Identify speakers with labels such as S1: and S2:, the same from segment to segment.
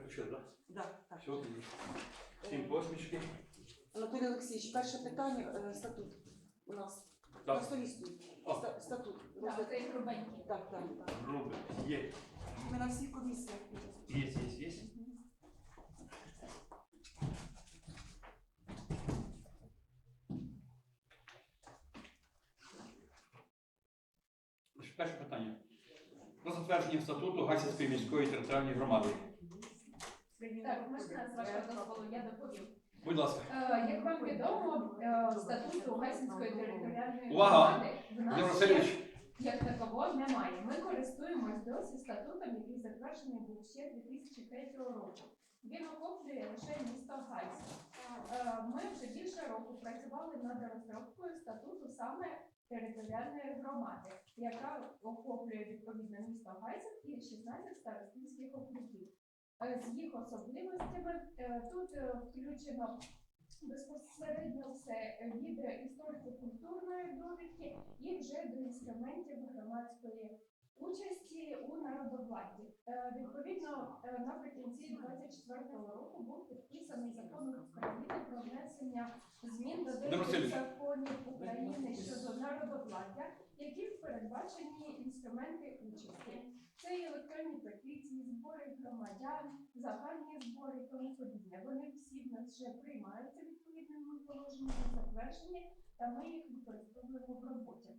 S1: Переключили, так?
S2: Да, так.
S1: Все. Всім посмішки.
S2: Анатолій Олексійович, перше питання е, статут у нас на
S1: Так,
S2: столі стоїть.
S1: О.
S2: Ста- Статут.
S3: Так,
S2: Розгляд-. Так, так, так.
S1: грубе. Є.
S2: Ми на всіх комісіях.
S1: Є, є, є. Значить, Перше питання. Про затвердження статуту Гасівської міської територіальної громади.
S3: Так, можна з вашого дозволу, я доповім.
S1: Будь ласка.
S3: Е, Як вам відомо, е, статуту Гайсинської територіальної
S1: Увага!
S3: громади в
S1: Володимир
S3: нас ще
S1: Васильович,
S3: як такового немає. Ми користуємось досі статутом, який затверджений був ще 2003 року. Він охоплює лише місто Гайсин. Е, Ми вже більше року працювали над розробкою статуту саме територіальної громади, яка охоплює відповідно місто Гайсин і 16 старостинських округів. Е, З їх особливостями. Е, тут е, включено безпосередньо все від історико-культурної довідки і вже до інструментів громадської участі у народовладді. Е, Відповідно, е, наприкінці 24-го року був підписаний закон України про внесення змін до деяких законів України щодо народовладдя, які передбачені інструменти участі. Це і електронні петиції, збори громадян, загальні збори і тому подібне. Вони всі в нас вже приймаються відповідними положеннями затверджені, та ми їх використовуємо в роботі.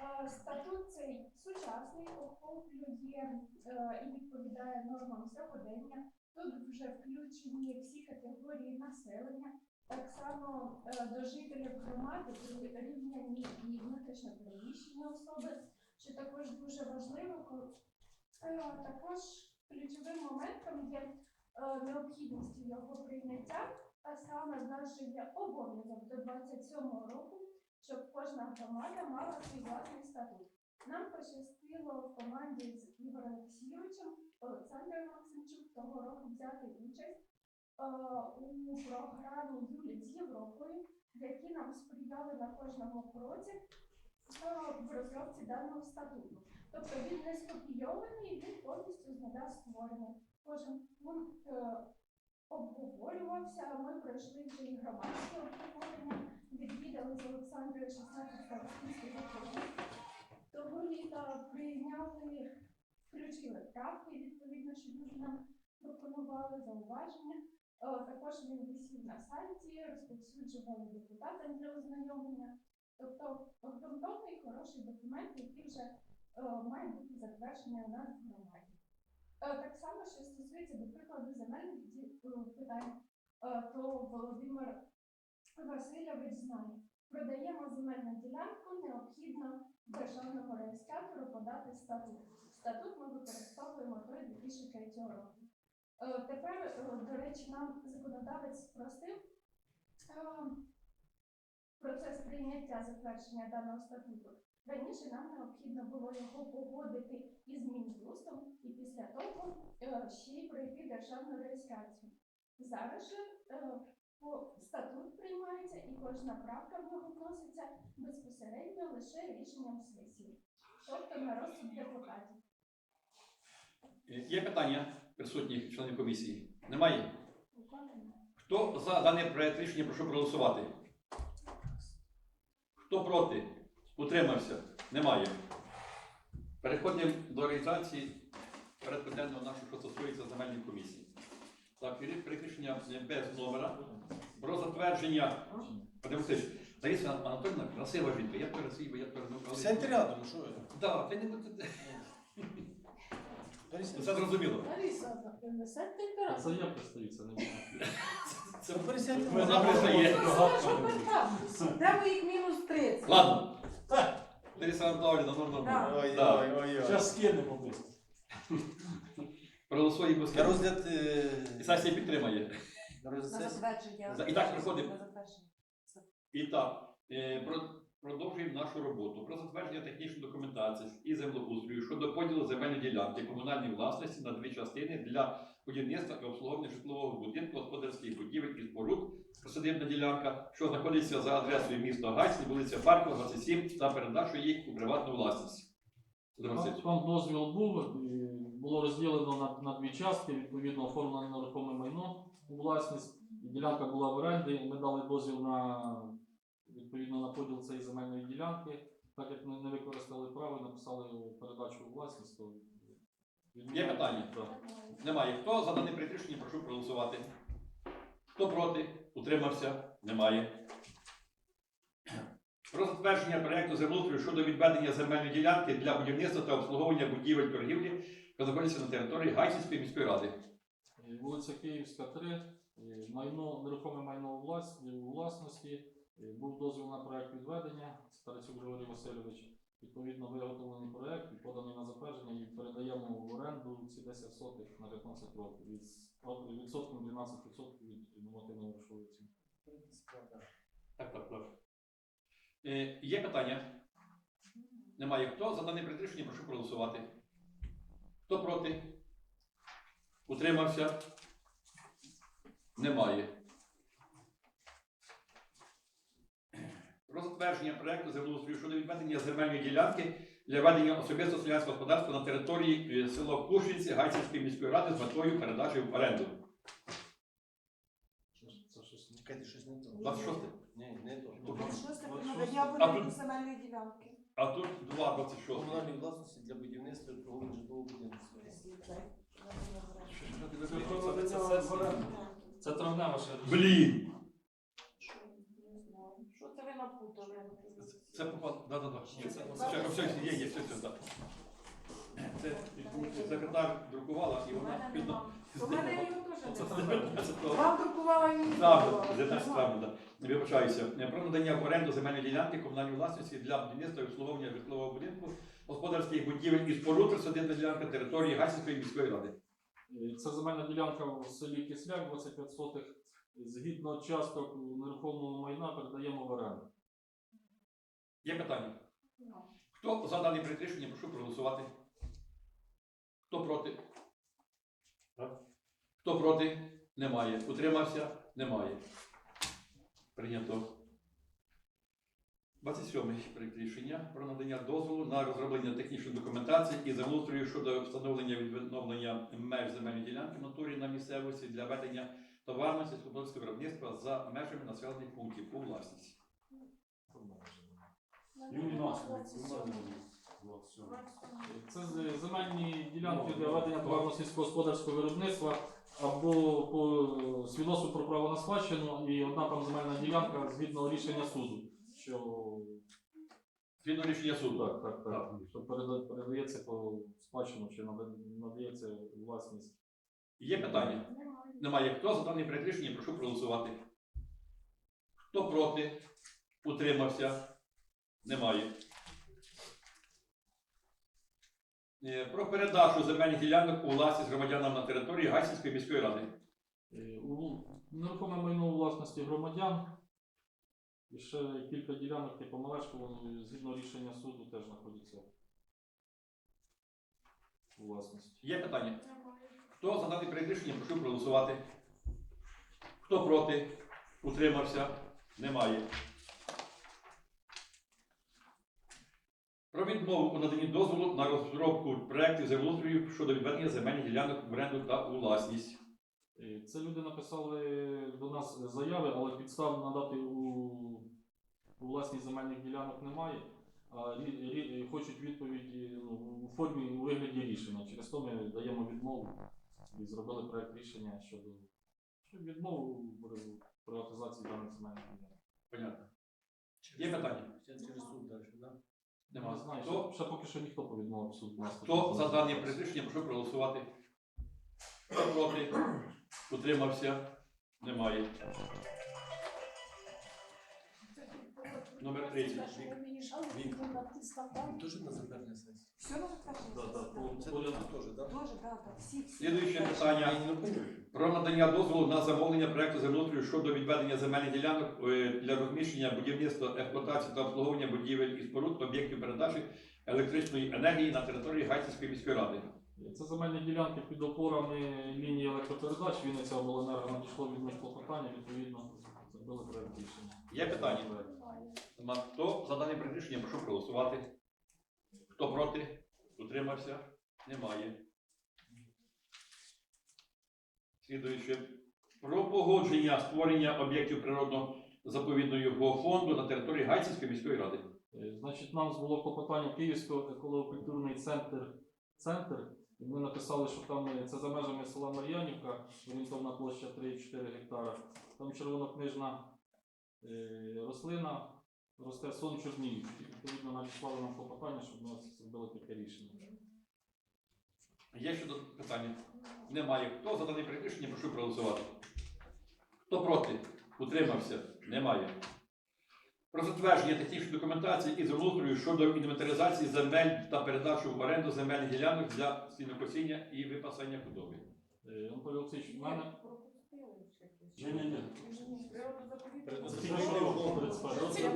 S3: Е, Статут цей сучасний, охоплює е, і відповідає нормам сьогодення. Тут вже включені всі категорії населення. Так само е, до жителів громади прирівняні і внутрішньо переміщені особи, що також дуже важливо. ко- Також ключовим моментом є необхідність його прийняття, а саме в обов'язок до 27-го року, щоб кожна громада мала свій власний статут. Нам пощастило в команді з Ігорем Олексійовичем, Олександром Максимчук того року взяти участь е, у програмі Юлі з Європою, які нам сприяли на кожному кроці в розробці даного статуту. Тобто він не скопійований, він повністю з нуля створений. Кожен пункт е, обговорювався. Ми пройшли вже і громадське обговорення, відвідали з Олександрою 16 старостинських округів. Того літа прийняли, включили правки, відповідно, що люди нам пропонували зауваження. Е, Також він висів на сайті, розповсюджували депутатам для ознайомлення. Тобто ґрунтовний хороший документ, який вже е, має бути затверджений у нас в громаді. Е, Так само, що стосується, до прикладу, земельних е, питань, е, то Володимир Васильович знає, продаємо земельну ділянку, необхідно державному реєстратору подати статут. Статут ми використовуємо той 2003 року. Тепер, до речі, нам законодавець спростив процес прийняття затвердження даного статуту. Раніше нам необхідно було його погодити із Мін'юстом і після того е, ще й пройти державну реєстрацію. Зараз же е, статут приймається і кожна правка в нього вноситься безпосередньо лише рішенням сесії, тобто на розсуд депутатів.
S1: Е, Є питання присутніх членів комісії? Немає? Хто за даний проект рішення, прошу проголосувати. Хто проти? Утримався? Немає. Переходимо до реалізації порядку денного нашого, що стосується земельної комісії. Так, і е, без номера про затвердження. Подивіться, Лариса Анатольовна, красива жінка, я красива, я передав.
S4: В центрі рядом, що ви?
S1: Так, ти не будете.
S4: Борис,
S1: Це зрозуміло.
S5: Лариса, несете інтерес.
S6: Це я представиться, не.
S1: Це
S4: ви пересядьте.
S1: Вона пристає.
S2: Де моїх мінус 30?
S1: Ладно. Лариса Анатоліївна, можна
S2: Да.
S1: було.
S4: Ой,
S1: Да.
S4: ой, ой, ой.
S6: Зараз скинемо просто.
S1: Проголосує без
S4: На розгляд, е,
S1: І сесія підтримає.
S4: на
S2: На
S4: розгляд сесії.
S2: затвердження.
S1: За- і так.
S2: На затвердження.
S1: І так, е, про- продовжуємо нашу роботу про затвердження технічної документації і землеустрою щодо поділу земельної ділянки комунальної власності на дві частини для будівництва і обслуговування житлового будинку, господарських будівель і споруд. Присадибна ділянка, що знаходиться за адресою міста Гайсі, вулиця Паркова, 27, та передачу їх у приватну власність.
S6: Вам дозвіл був, було розділено на, на дві частки, відповідно оформлено нерухоме майно у власність. Ділянка була в оренді. Ми дали дозвіл на відповідно на поділ цієї земельної ділянки. Так як ми не використали право, написали передачу у власність, то
S1: Є питання?
S6: Так.
S1: Немає. Хто за дане проект прошу проголосувати. Хто проти? Утримався? Немає. Про затвердження проекту землеустрою щодо відведення земельної ділянки для будівництва та обслуговування будівель торгівлі, що знаходяться на території Гайсінської міської ради.
S6: Вулиця Київська, 3, е, майно, нерухоме майно у, власності. Е, Був дозвіл на проект відведення, Старицюк Григорій Васильович. Відповідно, виготовлений проект і поданий на затвердження і передаємо в оренду ці 10 сотих на 15 років. Від відсотком 12% від нормативної грошової оцінки.
S1: Так, так, так. Е, є питання? Немає. Хто за дане рішення, прошу проголосувати. Хто проти? Утримався? Немає. Про затвердження проекту землеустрою щодо відведення земельної ділянки для ведення особистого селянського господарства на території е, село Кушинці Гайсинської міської ради з метою передачі в оренду.
S6: Це ж- Це щось не-
S4: Чекайте, щось не то.
S1: 26.
S4: Ні, не то.
S6: Ну,
S2: про надання в
S1: А
S2: оренду
S1: тут-
S2: земельної ділянки?
S1: А тут 2,26.
S4: Комунальної власності для будівництва і обслуговування житлового будинку.
S6: Це травнева ще.
S1: Блін!
S5: Що це ви напутали?
S1: Це попад. Да, да, да. Це,
S5: це-
S1: це, все, є, є, все, все, да. Це секретар друкувала і
S5: У
S1: вона
S5: мене нема. У мене його теж
S6: Це
S5: немає. Вам друкувала і мені
S1: Правда,
S5: друкувала.
S1: 19 травня, да. Не вибачаюся. Про надання в оренду земельної ділянки комунальної власності для будівництва і обслуговування житлового будинку, господарських будівель і споруд присадибна ділянка території Гасінської міської ради.
S6: Е, Це земельна ділянка в селі Кисляк, 25 сотих. Згідно часток нерухомого майна передаємо в оренду.
S1: Є питання? Хто за даний проект рішення, прошу проголосувати. Хто проти? Хто проти? Немає. Утримався? Немає. Прийнято. 27 проект рішення про надання дозволу на розроблення технічної документації і землеустрою щодо встановлення відновлення меж земельної ділянки в натурі на місцевості для ведення товарного сільськогосподарського виробництва за межами населених пунктів у власність.
S6: Це земельні ділянки для ведення товарно сільськогосподарського виробництва або по свідоцтву про право на спадщину, і одна там земельна ділянка згідно рішення суду, що
S1: Згідно рішення суду.
S6: так, так, так, що переда- передається по спадщину чи нада- надається у власність.
S1: Є питання?
S3: Немає.
S1: Немає. Хто за даний проект рішення, прошу проголосувати. Хто проти? Утримався? Немає. Е, Про передачу земельних ділянок у власність громадянам на території Гайсінської міської ради.
S6: Е, У нерухоме майно у власності громадян. І ще кілька ділянок, типу Малешко, згідно рішення суду теж знаходяться у власності.
S1: Є питання? Хто за даний проект рішення, прошу проголосувати. Хто проти? Утримався? Немає. Відмову у наданні дозволу на розробку проєктів землеустрою щодо відведення земельних ділянок в оренду та у власність.
S6: Е, Це люди написали до нас заяви, але підстав надати у, у власність земельних ділянок немає. А рі- рі- хочуть відповіді ну, у формі у вигляді рішення. Через то ми даємо відмову і зробили проект рішення щодо щодо відмову приватизації даних земельних ділянок.
S1: Понятно. Є питання?
S4: Через суд далі, так?
S1: Нема.
S6: знання. знаю,
S1: Хто,
S6: ще, ще поки що ніхто повідмовив суд.
S1: хто за дані рішення, прошу проголосувати. Хто проти? Утримався? Немає. Номер 30.
S4: Дуже на затвердження сесії.
S2: Все на затвердження?
S6: Да, да, по-
S4: Це
S6: по-
S4: теж, так?
S2: Дуже, так, так. Всі, всі.
S1: Слідуюче питання. Про надання дозволу на замовлення проекту землеустрою щодо відведення земельних ділянок е, для розміщення будівництва, експлуатації та обслуговування будівель і споруд об'єктів передачі електричної енергії на території Гайцівської міської ради.
S6: Це земельні ділянки під опорами лінії електропередач. Вінниця обленерго надійшло від них клопотання, відповідно, зробили проект рішення.
S1: Є питання? Хто за дане проект рішення, прошу проголосувати. Хто проти? Утримався? Немає. Слідуючи про погодження створення об'єктів природно заповідного фонду на території Гайцівської міської ради.
S6: Е, Значить, нам було клопотання Київський еколого-культурний центр, центр. І ми написали, що там е, це за межами села Мар'янівка, орієнтовна площа 3,4 гектара. Там червонокнижна е, рослина, росте сон чорніючий. Відповідно, надіслали нам клопотання, щоб ми зробили таке рішення.
S1: Є щодо питання? Немає. Хто за дане рішення, прошу проголосувати. Хто проти? Утримався? Немає. Про затвердження технічної документації і землеустрою щодо інвентаризації земель та передачу в оренду земельних ділянок для сінокосіння і випасання худоби.
S6: Е, Олексійович, в мене
S4: Ні-ні-ні.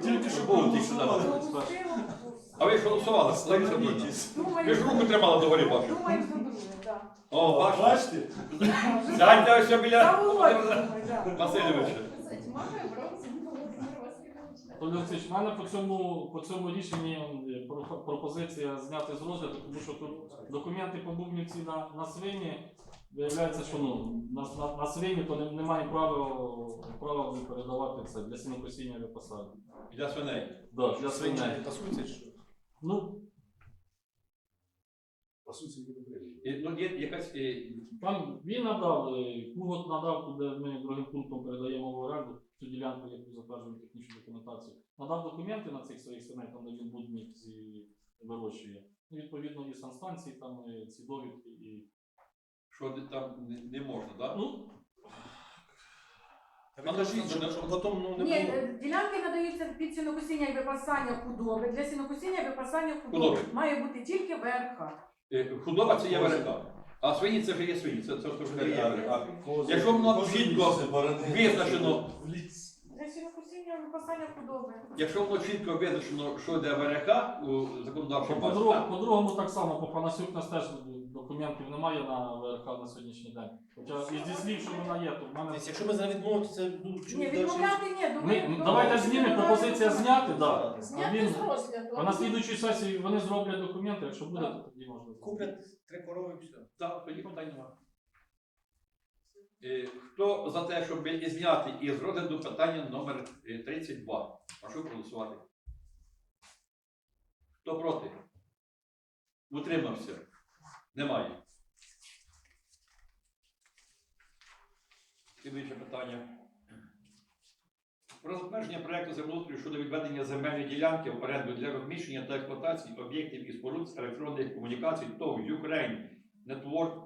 S1: Тільки що було, тільки що дали. А ви ж голосували? Лариса? Ви ж руку тримали до горі бачу.
S5: Думаю, за друге, так.
S1: О, бачите?
S4: Бачите?
S1: Сядьте ось біля. Васильовича.
S6: Анатолій Олексійович, в мене по цьому, по цьому рішенні е, пропозиція зняти з розгляду, тому що тут документи по Бубнівці на, на свині, виявляється, що ну, на, на, на свині то не, немає права, права передавати це для сінокосіння випасання.
S1: Для свиней.
S6: Да, для свиней.
S4: Пасується, що?
S6: Ну,
S1: І, Ну, є якась е,
S6: там він надав, е, Кугот надав, куди ми другим пунктом передаємо в оренду цю ділянку, яку затверджуємо технічну документацію. Надав документи на цих своїх свиней, там де він будниці вирощує. Ну, відповідно, і санстанції, там е, ці довідки і.
S1: Що там не, не можна, так?
S6: Ну,
S4: кажіть, щоб щоб потім ну, не
S5: Ні,
S4: було.
S5: е, ділянки надаються під сінокосіння і випасання худоби. Для сінокосіння і випасання худоби
S1: Худоби.
S5: має бути тільки верха.
S1: Е, Худоба це є ВРК. А свині це вже є свині, це, це, це вже є ВРК. Якщо воно чітко визначено,
S5: сінокосіння і випасання худоби.
S1: якщо воно чітко визначено, що йде ВРК у законодавчому
S6: по,
S1: базі,
S6: друг-
S1: так?
S6: по-другому так само, по Панасюк нас теж документів немає на ВРК на сьогоднішній день. Хоча і зі слів, що вона є, то в мене.
S4: Тобто, Якщо ми зараз відмовити, це ну,
S5: Ні,
S4: чому далі?
S5: відмовляти ні.
S6: Ми,
S5: ви- до-
S6: давайте знімемо, пропозиція зняти, да.
S3: Зняти
S6: він,
S3: з розгляду.
S6: а на слідуючій сесії вони зроблять документи, якщо буде, то тоді можна.
S4: Куплять три корови і все.
S1: Так, тоді питань немає. Е, Хто за те, щоб зняти із розгляду питання номер е, 32? Прошу проголосувати. Хто проти? Утримався? Немає. Слідуюче питання. Про затвердження проекту землеустрою щодо відведення земельної ділянки в оренду для розміщення та експлуатації об'єктів і споруд з електронних комунікацій ТОВ Ukraine Network е,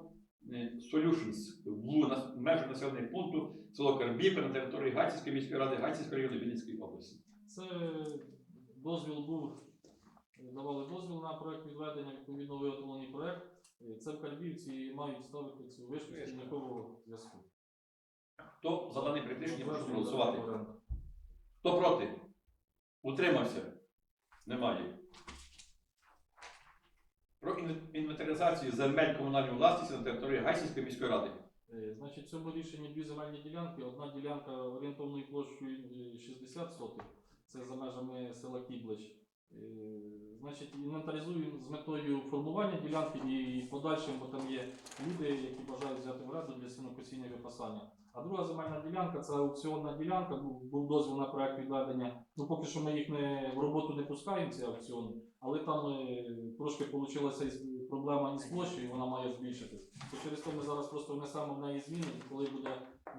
S1: Solutions в межах населених пункту село Карбівка на території Гайцівської міської ради Гайцівського району Вінницької області.
S6: Це дозвіл був, давали дозвіл на проект відведення, відповідно виготовлений проект. Е, Це в Карбівці і мають ставити цю вишку стільникового зв'язку.
S1: Хто за даний рішення прошу проголосувати? Хто проти? Утримався? Немає. Про інвентаризацію земель комунальної власності на території Гайцівської міської ради.
S6: Е, Значить, в цьому рішенні дві земельні ділянки. Одна ділянка орієнтовною площею е, 60 сотих, це за межами села Кіблич. Е, Значить, інвентаризуємо з метою формування ділянки і подальшим, бо там є люди, які бажають взяти в оренду для сінокосіння випасання. А друга земельна ділянка це аукціонна ділянка, був, дозвіл на проект відведення. Ну поки що ми їх не в роботу не пускаємо, ці аукціони, але там е, трошки вийшла проблема із площею, вона має збільшитись. То через то ми зараз просто внесемо в неї зміни, і коли буде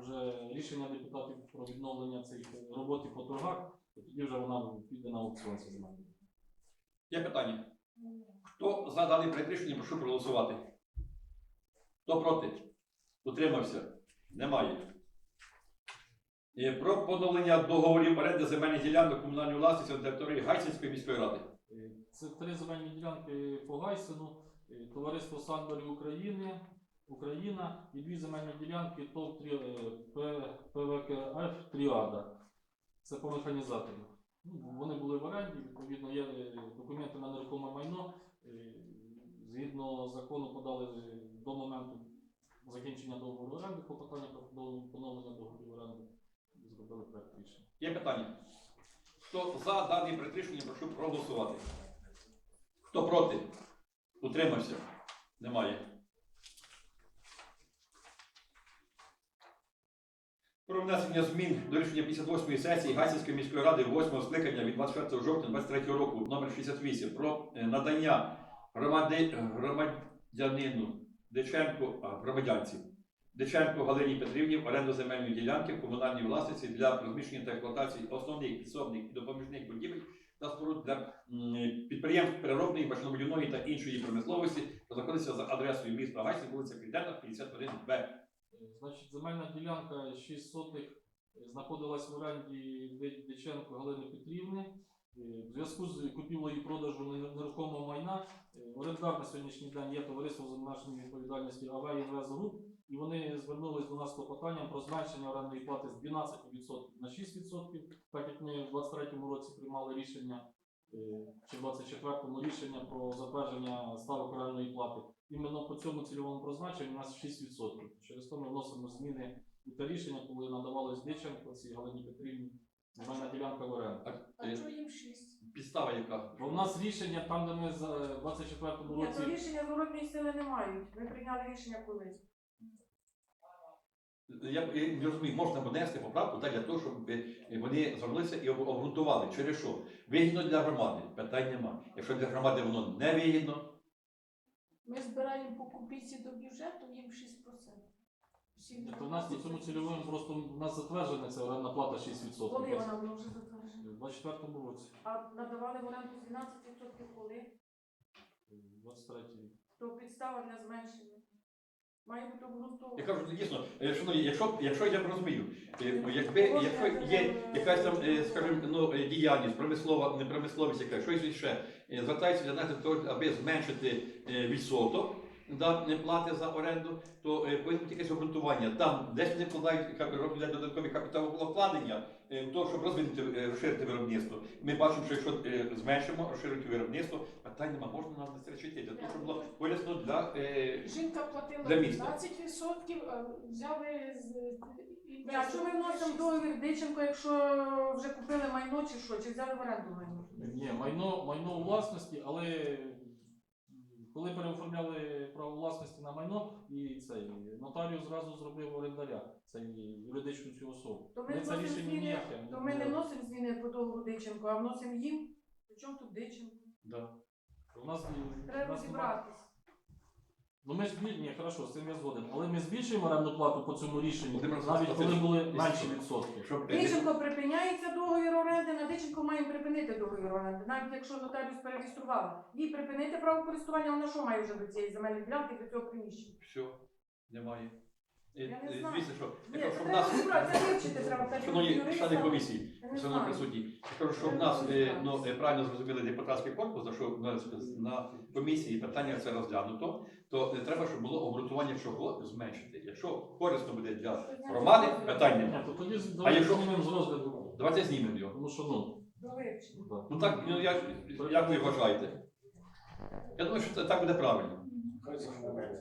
S6: вже рішення депутатів про відновлення цих роботи по торгах, то тоді вже вона піде на аукціон ця земельна.
S1: Є питання? Хто за даний проект прошу проголосувати. Хто проти? Утримався? Немає. Е, Про поновлення договорів оренди земельних ділянок комунальної власності на території Гайсинської міської ради.
S6: Е, Це три земельні ділянки по Гайсину, е, товариство Сандорі України, Україна і дві земельні ділянки ТОВ е, ПВКФ Тріада. Це по механізатору. Ну, Вони були в оренді, відповідно, є документи на нерухоме майно. Згідно закону подали до моменту закінчення договору оренди клопотання про поновлення договору оренди зробили проект рішення.
S1: Є питання? Хто за даний проект рішення, прошу проголосувати. Хто проти? Утримався? Немає. Про внесення змін до рішення 58-ї сесії Гайсинської міської ради 8 скликання від 24 жовтня 2023 року номер 68 про е, надання громадянину Деченко, громадянці Деченко Галині Петрівні в оренду земельної ділянки в комунальній власності для розміщення та експлуатації основних підсобних і допоміжних будівель та споруд для підприємств переробної, машинобудівної та іншої промисловості, знаходиться за адресою міста Гайсин, вулиця Південна, 51Б.
S6: Е, Значить, земельна ділянка 6 сотих знаходилась в оренді Дяченко Галини Петрівни. Е, В зв'язку з купівлею і продажу нерухомого майна е, орендар на сьогоднішній день є товариство з обмеженою відповідальністю АВ Інвест Груп, і вони звернулись до нас з клопотанням про зменшення орендної плати з 12% на 6%, так як ми в 2023 році приймали рішення е, чи в 24-му рішення про затвердження ставок орендної плати. Іменно по цьому цільовому призначенню у нас 6%. Через то ми вносимо зміни у те рішення, коли надавалось Диченко, цій Галині Петрівні, земельна ділянка в оренду.
S3: А чого їм шість?
S1: Підстава яка?
S6: Бо в нас рішення там, де ми за 24-му
S5: Ні, то
S6: році
S5: рішення зворотної сили не мають. Ми прийняли рішення колись.
S1: Я, я не розумію, можна внести поправку так, для того, щоб вони звернулися і обґрунтували, через що. Вигідно для громади, питань нема. Якщо для громади воно не вигідно,
S7: Ми збираємо по копійці до бюджету, їм 6%. Всі
S6: то в нас по цьому цільовому просто в нас затверджена ця орендна плата 6%.
S5: Коли вона була вже затверджена?
S6: У 24-му році,
S5: А надавали в оренду 12% коли?
S6: 23-й.
S5: То підстава для зменшення. Має бути
S1: я кажу, дійсно, е, шановні, якщо, якщо я розумію, е, якби якщо є якась там, е, скажімо, ну, е, діяльність, промислова, непромисловість, яка щось ще е, звертається для нас для того, аби зменшити е, відсоток не плати за оренду, то е, повинно бути якесь обґрунтування. Там десь вони вкладають роблять додаткові капіталовкладення, е, в то, щоб розвинути, е, розширити виробництво. Ми бачимо, що якщо е, зменшимо, розширити виробництво, питань нема, можна нам не для того, щоб було поясно для е,
S7: Жінка платила
S1: Для міста.
S7: 15%, взяли з
S5: а що ми вносимо договір Диченко, якщо вже купили майно чи що, чи взяли в оренду майно?
S6: Ні, майно, майно у власності, але коли переоформляли право власності на майно, і цей нотаріус зразу зробив орендаря, цей юридичну цю особу.
S5: То ми
S6: Ми це
S5: вносимо
S6: рішення
S5: зміни,
S6: ніяке.
S5: То ми не вносимо зміни по договору Диченко, а вносимо їм. Причому тут Диченко?
S1: да.
S6: У нас, у
S5: Треба
S6: нас нема-. Ну ми ж збіль... Ні, хорошо, з цим я згоден. Але ми збільшуємо орендну плату по цьому рішенню,
S1: Володимир
S6: навіть
S1: Олександрович,
S6: коли були менші відсотки.
S1: щоб е,
S5: припиняється договір оренди, на Диченко маємо припинити договір оренди. Навіть якщо нотаріус перереєструвала. Їй припинити право користування, вона що має вже до цієї земельної ділянки, до цього приміщення?
S1: все, немає. Е,
S5: Я не
S1: е,
S5: знаю.
S1: Дивіться, що,
S5: Ні,
S1: якщо
S5: це
S1: в
S5: треба
S1: нас,
S5: розібратися, це вивчити треба. так,
S1: шановні
S5: юриста.
S1: члени комісії,
S5: Я не
S1: шановні
S5: знаю.
S1: присутні, я кажу, що в нас е, ну, е, правильно зрозуміли депутатський корпус, за що в нас на комісії питання це розглянуто, то не треба, щоб було обґрунтування, чого зменшити. Якщо корисно буде для громади, питання.
S6: А
S1: немає.
S6: то тоді з- давайте
S1: якщо-
S6: знімемо з розгляду.
S1: Давайте знімемо його.
S6: Тому що ну.
S1: Ну так, ну як, як ви вважаєте? Я думаю, що це так буде правильно.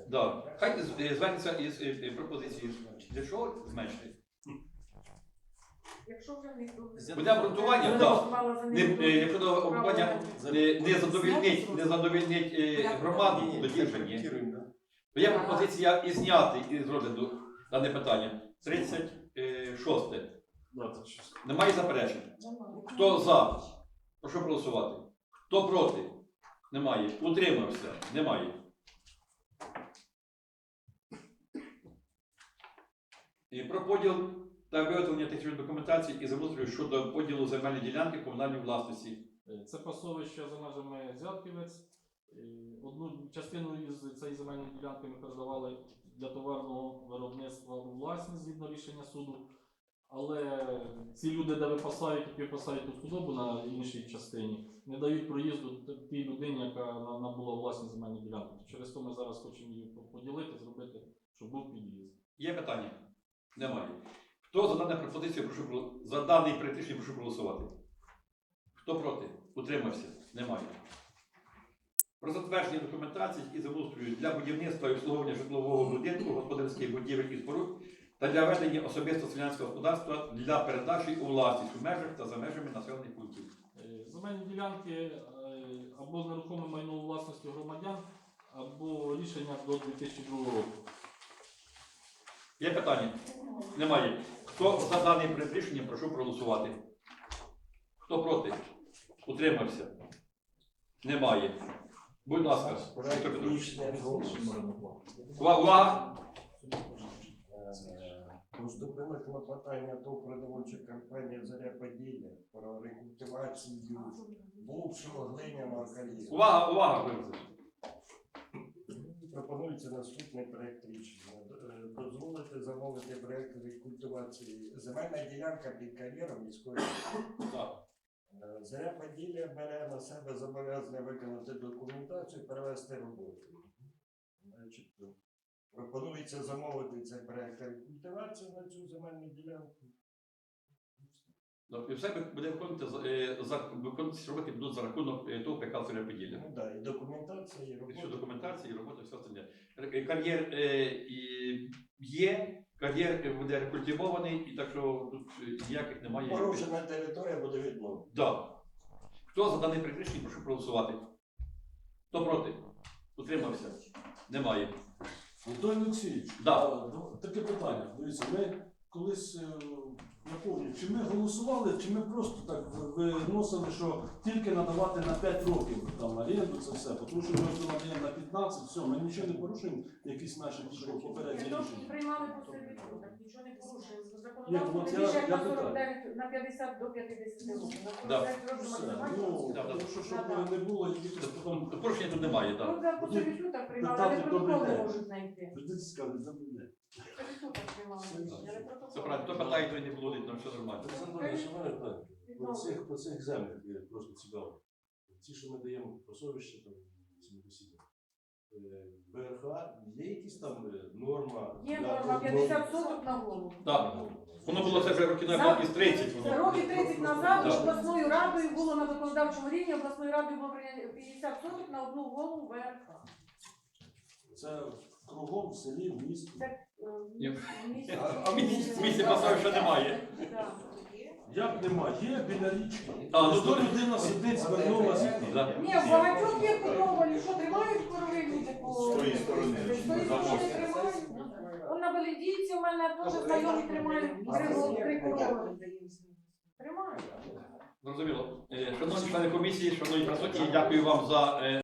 S1: Да. Хай з- е, звернеться із е, е, пропозицією. Для чого зменшити?
S5: Якщо вже ніхто...
S1: Буде обґрунтування, так. Не, е, якщо до обґрунтування не, не задовільнить, не задовільнить е, громаду, тоді вже ні. Є пропозиція і зняти із розгляду дане питання. 36.
S6: Да, це щось.
S1: Немає заперечень. Хто за? Прошу проголосувати. Хто проти? Немає. Утримався? Немає. І про поділ та виготовлення технічної документації і землеустрою щодо поділу земельної ділянки комунальної власності.
S6: Е, Це пасовище за межами Зятківець. Е, Одну частину із цієї земельної ділянки ми передавали для товарного виробництва у власність згідно рішення суду. Але ці люди, де випасають, які випасають тут худобу на іншій частині, не дають проїзду тій людині, яка набула власність земельну ділянку. Через то ми зараз хочемо її поділити, зробити, щоб був під'їзд.
S1: Є питання? Немає. Хто за дану пропозицію, прошу за даний практичний прошу проголосувати. Хто проти? Утримався? Немає. Про затвердження документації і землеустрою для будівництва і обслуговування житлового будинку, господарських будівель і споруд та для ведення особисто селянського господарства для передачі у власність у межах та за межами населених пунктів.
S6: Земельні ділянки е, або нерухоме майно у власності громадян, або рішення до 2002 року.
S1: Є питання? Немає. Хто за даний проект рішення, прошу проголосувати. Хто проти? Утримався? Немає. Будь ласка, Віктор Петрович. Увага, увага!
S8: Поступило клопотання до продовольчої компанії «Заря Поділля» про рекультивацію бувшого глиняного кар'єру.
S1: Увага, увага!
S8: Пропонується наступний проект рішення. Е, Дозволити замовити проєкт рекультивації земельна ділянка під кар'єром міської.
S1: Так.
S8: Е, Заря Поділля бере на себе зобов'язання виконати документацію, перевести роботу. Пропонується замовити цей проєкт рекультивації на цю земельну ділянку.
S1: Ну, І все буде виконувати за, е, за виконуватися робити будуть за рахунок е, того ПК «Зоря Поділля.
S8: Ну да, і документація, і робота.
S1: Що документація і робота, все остальне. Р- Кар'єр е, є, кар'єр е, буде рекультивований, і так що тут е, ніяких немає.
S8: Порушена територія буде відмовлена.
S1: Да. Хто за даний проект рішення, прошу проголосувати. Хто проти? Утримався? Немає.
S9: Антон Олексійович,
S1: Да.
S9: ну, таке питання. Дивіться, ми колись е, напомню, чи ми голосували, чи ми просто так ви- виносили, що тільки надавати на 5 років там оренду, це все. Тому що ми вже надаємо на 15, все, ми нічого не порушуємо, якісь наші попередні
S5: Ми
S9: рішення.
S5: приймали по сервіту, так нічого не порушили.
S9: Ні,
S5: Законодавство
S9: от я-
S5: більше як
S9: я
S5: на
S9: питаю.
S5: 49, на 50 до 50 років. На
S1: Да.
S5: 45 років
S9: Все,
S5: максимально.
S9: ну,
S1: Да, да.
S9: тому що щоб
S5: Да, да.
S9: не було якихось потім
S1: Тобто, Порушення тут немає, так.
S5: Ну, да, по сервіту так приймали, але протокол
S9: добрий
S5: не
S9: день.
S5: можуть знайти.
S9: Прийдіть сказати, забуде.
S5: Сервіту
S1: Це правильно. Хто питає, то не було видно, все нормально.
S9: Олександр, що мене питання? По цих, по цих землях є просто цікаво. Ті, що ми даємо пасовище, там, сімдесіти. БРХ, є якісь там е, норма?
S5: Є норма 50 соток на голову.
S1: Так. Воно було це вже років
S5: За-
S1: на із 30.
S5: Це
S1: Воно.
S5: Роки 30 назад
S1: Да.
S5: обласною радою було на законодавчому рівні, обласною радою було прийнято 50 соток на одну голову ВРК.
S9: Це кругом в селі, в місті.
S5: Е,
S1: А- а в місті- в місті немає.
S9: Як нема? Є біля річки.
S1: А, ну,
S9: Ось то
S1: то-
S9: людина сидить, звернулася.
S1: Да.
S5: Ні, в багатьох є подобалі, що тримають корови люди по...
S10: З тої сторони.
S5: З тої сторони тримають. Он на Беледійці у мене теж знайомі тримають три гол- три корови. Тримають.
S1: Зрозуміло. Е, Шановні члени комісії, шановні присутні, дякую вам за е,